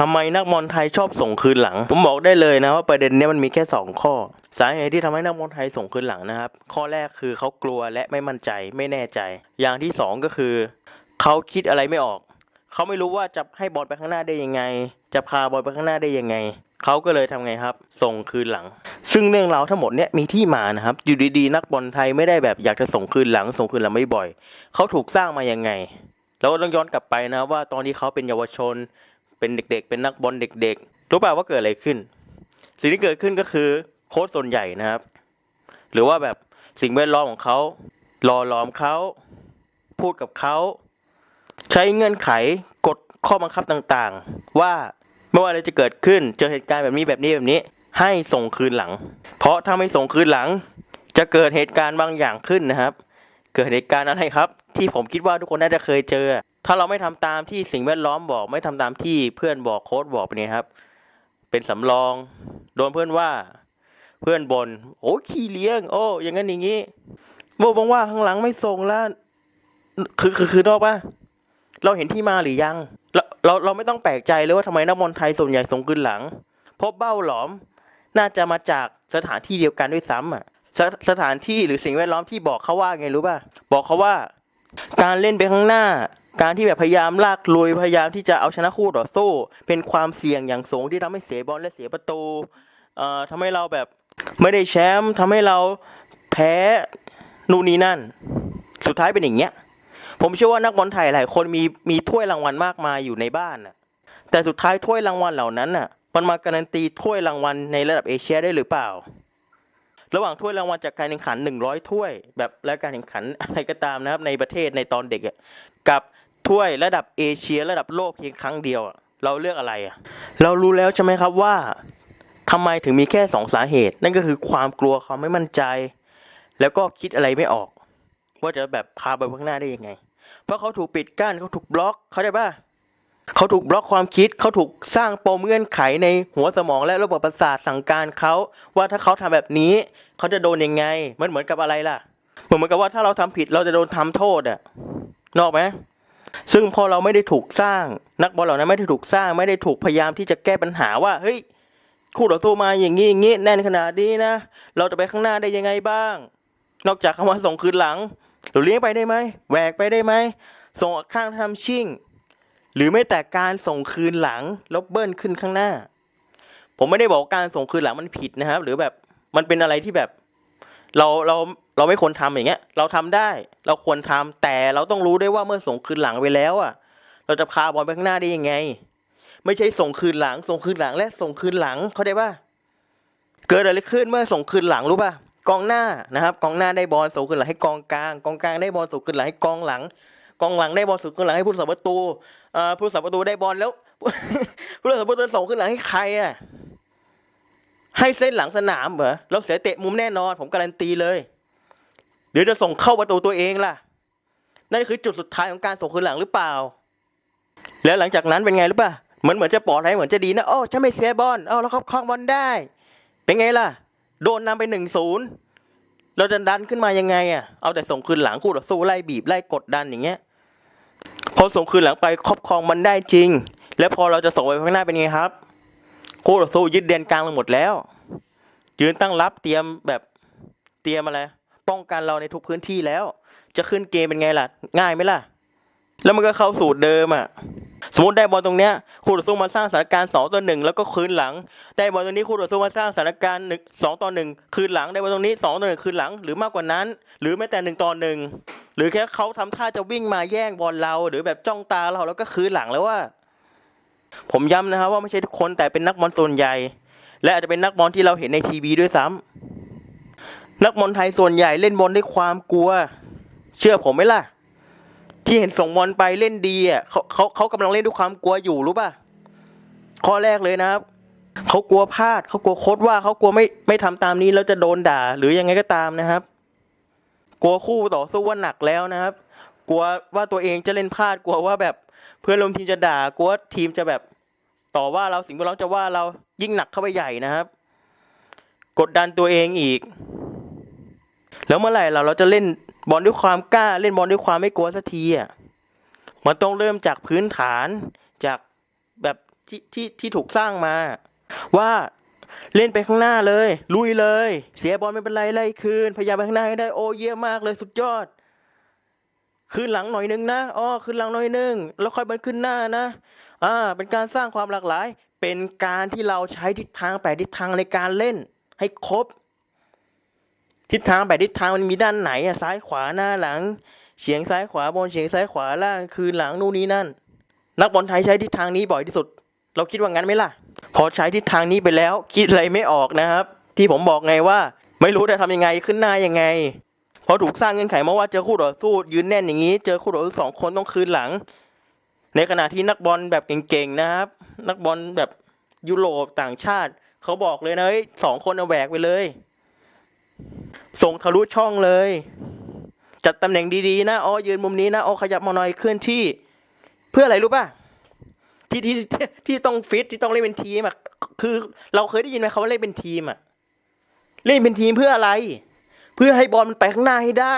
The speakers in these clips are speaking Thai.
ทำไมนักบอลไทยชอบส่งคืนหลัง ผมบอกได้เลยนะว่าประเด็นนี้มันมีแค่ 2 ข้อ สาเหตุที่ทำให้นักบอลไทยส่งคืนหลังนะครับ ข้อแรกคือเขากลัวและไม่มั่นใจไม่แน่ใจ อย่างที่ 2 ก็คือเขาคิดอะไรไม่ออก เขาไม่รู้ว่าจะให้บอลไปข้างหน้าได้ยังไง จะพาบอลไปข้างหน้าได้ยังไง เขาก็เลยทำไงครับ ส่งคืนหลัง ซึ่งเรื่องราวทั้งหมดเนี้ยมีที่มานะครับ อยู่ดีๆ นักบอลไทยไม่ได้แบบอยากจะส่งคืนหลัง ส่งคืนหลังไม่บ่อย เขาถูกสร้างมายังไงเราก็ต้องย้อนกลับไปนะว่าตอนที่เขาเป็นเยาวชน เป็นเด็ก ๆ เป็นนักบอลเด็ก ๆ รู้ป่าวว่าเกิดอะไรขึ้น สิ่งที่เกิดขึ้นก็คือโค้ชส่วนใหญ่นะครับ หรือว่าแบบสิ่งแวดล้อมของเขาหล่อหลอมเขาพูดกับเขาใช้เงื่อนไขกฎข้อบังคับต่างๆ ว่าไม่ว่าอะไรจะเกิดขึ้น เจอเหตุการณ์แบบนี้แบบนี้แบบนี้ ให้ส่งคืนหลัง เพราะถ้าไม่ส่งคืนหลัง จะเกิดเหตุการณ์บางอย่างขึ้นนะครับ เกิดเหตุการณ์อะไรครับ ที่ผมคิดว่าทุกคนน่าจะเคยเจอ ถ้าเราไม่ทำตามที่สิ่งแวดล้อมบอก ไม่ทำตามที่เพื่อนบอกโค้ชบอกเป็นไงครับ เป็นสำรอง โดนเพื่อนว่า เพื่อนบนโอ้ขี้เลี้ยง โอ้อย่างนั้นอย่างนี้โบบอกว่าข้างหลังไม่ส่งแล้วคือคือคือนอกปะเราเห็นที่มาหรือยัง เราเราเราไม่ต้องแปลกใจเลยว่าทำไมนักบอลไทยส่วนใหญ่ส่งคืนหลัง เพราะเบ้าหลอมน่าจะมาจากสถานที่เดียวกันด้วยซ้ำอะสสถานที่หรือสิ่งแวดล้อมที่บอกเขาว่าไงรู้ป่ะบอกเขาว่า การเล่นไปข้างหน้า การที่แบบพยายามลากลุยพยายามที่จะเอาชนะคู่ต่อสู้ เป็นความเสี่ยงอย่างสูงที่ทำให้เสียบอลและเสียประตูเอ่อทำให้เราแบบไม่ได้แชมป์ทำให้เราแพ้นู่นนี่นั่น สุดท้ายเป็นอย่างเงี้ยผมเชื่อว่านักบอลไทยหลายคนมีมีถ้วยรางวัลมากมายอยู่ในบ้านน่ะแต่สุดท้ายถ้วยรางวัลเหล่านั้นน่ะ มันมาการันตีถ้วยรางวัลในระดับเอเชียได้หรือเปล่า ระหว่างถ้วยรางวัลจากการแข่งขันหนึ่งร้อยถ้วย แบบและการแข่งขันอะไรก็ตามนะครับในประเทศในตอนเด็กอะกับถ้วยระดับเอเชียระดับโลกเพียงครั้งเดียวอะเราเลือกอะไรอะเรารู้แล้วใช่ไหมครับว่าทำไมถึงมีแค่สองสาเหตุ นั่นก็คือความกลัวความไม่มั่นใจ แล้วก็คิดอะไรไม่ออก ว่าจะแบบพาไปข้างหน้าได้ยังไง เพราะเขาถูกปิดกั้นเขาถูกบล็อกเขาได้ป่ะ เขาถูกบล็อกความคิดเขาถูกสร้างปมเงื่อนไขในหัวสมองและระบบประสาทสั่งการเขาว่าถ้าเขาทำแบบนี้เขาจะโดนยังไงมันเหมือนกับอะไรล่ะเหมือนเหมือนกับว่าถ้าเราทำผิดเราจะโดนทำโทษอะนอกไหมซึ่งพอเราไม่ได้ถูกสร้าง นักบอลเหล่านั้นไม่ได้ถูกสร้าง ไม่ได้ถูกพยายามที่จะแก้ปัญหาว่าเฮ้ยคู่ต่อสู้มาอย่างนี้อย่างนี้แน่นขนาดนี้นะเราจะไปข้างหน้าได้ยังไงบ้าง นอกจากคำว่าส่งคืนหลังเราเลี้ยงไปได้ไหมแหวกไปได้ไหมส่งข้างทำชิ่ง หรือไม่แต่การส่งคืนหลังแล้วเบิ้ลขึ้นข้างหน้า ผมไม่ได้บอกการส่งคืนหลังมันผิดนะครับ หรือแบบมันเป็นอะไรที่แบบ เราเราเราไม่ควรทำอย่างเงี้ย เราทำได้ เราควรทำแต่เราต้องรู้ด้วยว่าเมื่อส่งคืนหลังไปแล้วอะ เราจะพาบอลไปข้างหน้าได้ยังไง ไม่ใช่ส่งคืนหลัง ส่งคืนหลังและส่งคืนหลังเขาได้ป่ะเกิดอะไรขึ้นเมื่อส่งคืนหลังรู้ป่ะกองหน้านะครับกองหน้าได้บอลส่งคืนหลังให้กองกลาง กองกลางได้บอลส่งคืนหลังให้กองหลัง กองหลังได้บอลส่งคืนหลังให้ผู้รักษาประตู ผู้รักษาประตูได้บอลแล้ว ผู้รักษาประตูส่งคืนหลังให้ใครอะให้เส้นหลังสนามเหรอเราเสียเตะมุมแน่นอน ผมการันตีเลยหรือจะส่งเข้าประตูตัวเองล่ะ นั่นคือจุดสุดท้ายของการส่งคืนหลังหรือเปล่า แล้วหลังจากนั้นเป็นไงหรือเปล่าเหมือนเหมือนจะปลอดภัยเหมือนจะดีนะโอ้ฉันไม่เสียบอลเอ้าแล้วเขาคล้องบอลได้ เป็นไงล่ะ โดนนำไปหนึ่งศูนย์เราจะดันขึ้นมายังไงอะ เอาแต่ส่งคืนหลังคู่ต่อสู้ไล่บีบไล่กดดันอย่างเงี้ย พอส่งคืนหลังไปครอบครองมันได้จริง แล้วพอเราจะส่งไปข้างหน้าเป็นไงครับคู่ต่อสู้ยึดเดนกลางไปหมดแล้ว ยืนตั้งรับเตรียมแบบเตรียมอะไร ป้องกันเราในทุกพื้นที่แล้ว จะขึ้นเกมเป็นไงล่ะ ง่ายไหมล่ะ แล้วมันก็เข้าสูตรเดิมอะ สมมติได้บอลตรงเนี้ยคู่ต่อสู้มาสร้างสถานการณ์สองต่อหนึ่งแล้วก็คืนหลัง ได้บอลตรงนี้คู่ต่อสู้มาสร้างสถานการณ์หนึ่งสองต่อหนึ่งคืนหลังได้บอลตรงนี้สองต่อหนึ่งคืนหลัง หรือมากกว่านั้น หรือแม้แต่หนึ่งต่อหนึ่ง หรือแค่เขาทำท่าจะวิ่งมาแย่งบอลเรา หรือแบบจ้องตาเราแล้วก็คืนหลังแล้วว่า ผมย้ำนะครับว่าไม่ใช่ทุกคนแต่เป็นนักบอลส่วนใหญ่ และอาจจะเป็นนักบอลที่เราเห็นในทีวีด้วยซ้ำนักบอลไทยส่วนใหญ่เล่นบอลด้วยความกลัว เชื่อผมไหมล่ะ ที่เห็นส่งบอลไปเล่นดีอะเขาเขาเขากำลังเล่นด้วยความกลัวอยู่รู้ป่ะข้อแรกเลยนะครับเขากลัวพลาดเขากลัวโค้ดว่าเขากลัวไม่ไม่ทำตามนี้แล้วจะโดนด่า หรือยังไงก็ตามนะครับ กลัวคู่ต่อสู้ว่าหนักแล้วนะครับ กลัวว่าตัวเองจะเล่นพลาดกลัวว่าแบบเพื่อนร่วมทีมจะด่ากลัวว่าทีมจะแบบต่อว่าเราสิ่งที่เราจะว่าเรายิ่งหนักเข้าไปใหญ่นะครับ กดดันตัวเองอีก แล้วเมื่อไหร่เราเราจะเล่นบอลด้วยความกล้าเล่นบอลด้วยความไม่กลัวสักทีอะมันต้องเริ่มจากพื้นฐานจากแบบที่ที่ที่ถูกสร้างมา ว่า เล่นไปข้างหน้าเลย ลุยเลย เสียบอลไม่เป็นไรไล่คืน พยายามไปข้างหน้าให้ได้โอเยี่ยมมากเลยสุดยอด คืนหลังหน่อยนึงนะอ๋อคืนหลังหน่อยนึงแล้วค่อยมันขึ้นหน้านะ อ่า เป็นการสร้างความหลากหลาย เป็นการที่เราใช้ทิศทางแปดทิศทางในการเล่น ให้ครบ ทิศทางแปดทิศทางมันมีด้านไหนอะซ้ายขวาหน้าหลังเฉียงซ้ายขวาบนเฉียงซ้ายขวาล่างคืนหลังนู่นนี่นั่น นักบอลไทยใช้ทิศทางนี้บ่อยที่สุด เราคิดว่างั้นไหมล่ะ พอใช้ทิศทางนี้ไปแล้ว คิดอะไรไม่ออกนะครับ ที่ผมบอกไงว่า ไม่รู้จะทำยังไงขึ้นหน้ายังไงพอถูกสร้างเงื่อนไขมาว่าเจอคู่ต่อสู้ยืนแน่นอย่างนี้ เจอคู่ต่อสู้สองคนต้องคืนหลัง ในขณะที่นักบอลแบบเก่งๆนะครับ นักบอลแบบยุโรปต่างชาติ เขาบอกเลยนะเฮ้ยสองคนเอาแหวกไปเลย ส่งทะลุช่องเลย จัดตำแหน่งดีๆนะอ๋อยืนมุมนี้นะอ๋อขยับมาหน่อยเคลื่อนที่ เพื่ออะไรรู้ป่ะ ที่ที่ที่ต้องฟิตที่ต้องเล่นเป็นทีมอะคือ เราเคยได้ยินไหมเขาว่าเล่นเป็นทีมอะเล่นเป็นทีมเพื่ออะไร เพื่อให้บอลมันไปข้างหน้าให้ได้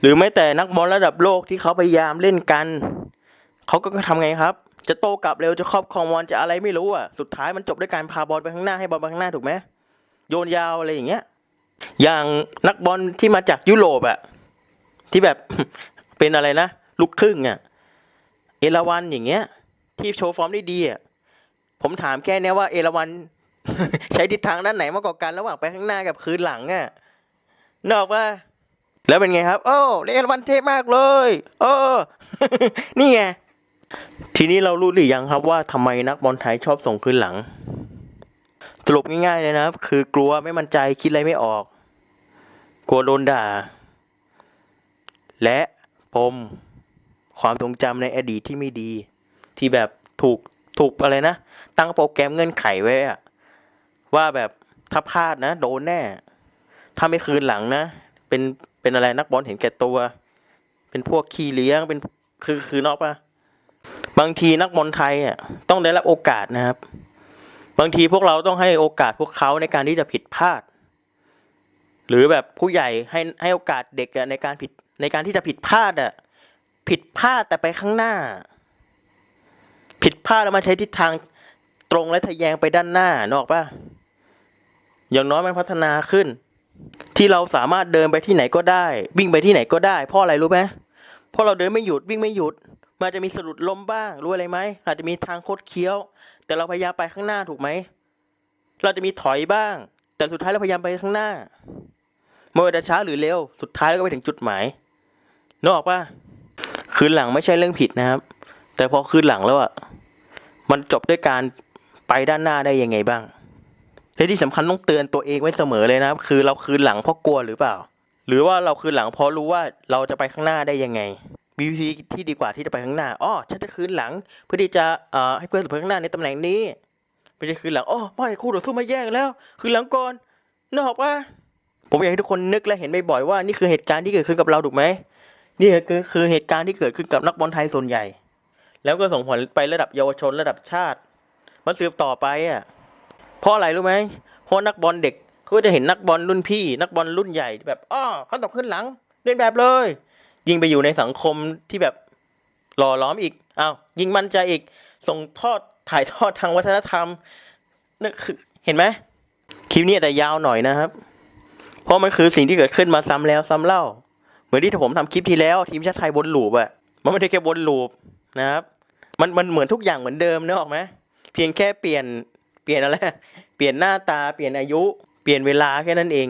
หรือแม้แต่นักบอลระดับโลกที่เขาพยายามเล่นกันเขาก็ทำไงครับ จะโตกลับเร็วจะครอบครองบอลจะอะไรไม่รู้อะสุดท้ายมันจบด้วยการพาบอลไปข้างหน้าให้บอลไปข้างหน้าถูกไหมโยนยาวอะไรอย่างเงี้ยอย่างนักบอลที่มาจากยุโรปอะที่แบบเป็นอะไรนะลูกครึ่งอะเอราวันอย่างเงี้ย ที่โชว์ฟอร์มได้ดีอะผมถามแค่เนี้ยว่าเอราวันใช้ทิศทางด้านไหนมากกว่ากันระหว่างไปข้างหน้ากับคืนหลังอะนอกว่า แล้วเป็นไงครับ โอ้เอราวันเท่มากเลย โอ้นี่ไงทีนี้เรารู้หรือยังครับว่าทำไมนักบอลไทยชอบส่งคืนหลัง สรุปง่ายๆเลยนะครับ คือกลัวไม่มั่นใจคิดอะไรไม่ออก กลัวโดนด่า และปมความทรงจำในอดีตที่ไม่ดี ที่แบบถูกถูกอะไรนะ ตั้งโปรแกรมเงื่อนไขไว้อะว่าแบบถ้าพลาดนะ โดนแน่ ถ้าไม่คืนหลังนะ เป็นเป็นอะไรนักบอลเห็นแก่ตัว เป็นพวกขี้เลี้ยงเป็นคือคือนอกปะบางทีนักบอลไทยอะต้องได้รับโอกาสนะครับ บางทีพวกเราต้องให้โอกาสพวกเขาในการที่จะผิดพลาด หรือแบบผู้ใหญ่ให้ให้โอกาสเด็กในการผิดในการที่จะผิดพลาดอะผิดพลาดแต่ไปข้างหน้า ผิดพลาดแล้วมาใช้ทิศทางตรงและทะแยงไปด้านหน้านอกปะอย่างน้อยมันพัฒนาขึ้น ที่เราสามารถเดินไปที่ไหนก็ได้ วิ่งไปที่ไหนก็ได้เพราะอะไรรู้ไหมเพราะเราเดินไม่หยุดวิ่งไม่หยุด มันจะมีสะดุดล้มบ้างรู้อะไรไหมอาจจะมีทางโคดเคี้ยว แต่เราพยายามไปข้างหน้าถูกไหมเราจะมีถอยบ้าง แต่สุดท้ายเราพยายามไปข้างหน้าไม่ว่าจะช้าหรือเร็ว สุดท้ายเราก็ไปถึงจุดหมายนออกปะคืนหลังไม่ใช่เรื่องผิดนะครับ แต่พอคืนหลังแล้วอะมันจบด้วยการไปด้านหน้าได้ยังไงบ้างและที่สำคัญต้องเตือนตัวเองไว้เสมอเลยนะครับ คือเราคืนหลังเพราะกลัวหรือเปล่า หรือว่าเราคืนหลังเพราะรู้ว่าเราจะไปข้างหน้าได้ยังไง มีวิธีที่ดีกว่าที่จะไปข้างหน้าอ๋อฉันจะคืนหลัง เพื่อที่จะเอ่อให้เพื่อนไปข้างหน้าในตำแหน่งนี้ไม่ใช่คืนหลังอ๋อไม่คู่ต่อสู้มาแย่งแล้ว คืนหลังก่อนนึกออกปะผมอยากให้ทุกคนนึกและเห็นบ่อยๆว่านี่คือเหตุการณ์ที่เกิดขึ้นกับเราถูกไหมนี่คือคือเหตุการณ์ที่เกิดขึ้นกับนักบอลไทยส่วนใหญ่ แล้วก็ส่งผลไประดับเยาวชนระดับชาติ มันสืบต่อไปอะเพราะอะไรรู้ไหมเพราะนักบอลเด็กเขาจะเห็นนักบอลรุ่นพี่ นักบอลรุ่นใหญ่แบบอ้อเขาตบขึ้นหลังเล่นแบบเลย ยิงไปอยู่ในสังคมที่แบบหล่อล้อมอีกอ้าวยิงมันใจอีก ส่งทอดถ่ายทอดทางวัฒนธรรมนั่นคือเห็นไหมคลิปนี้อาจจะยาวหน่อยนะครับ เพราะมันคือสิ่งที่เกิดขึ้นมาซ้ำแล้วซ้ำเล่า เหมือนที่ผมทำคลิปที่แล้ว ทีมชาติไทยบนลูปอะมันไม่ได้แค่บนลูปนะครับ มันมันเหมือนทุกอย่างเหมือนเดิมเนอะออกไหมเพียงแค่เปลี่ยนเปลี่ยนอะไร เปลี่ยนหน้าตาเปลี่ยนอายุ เปลี่ยนเวลาแค่นั้นเอง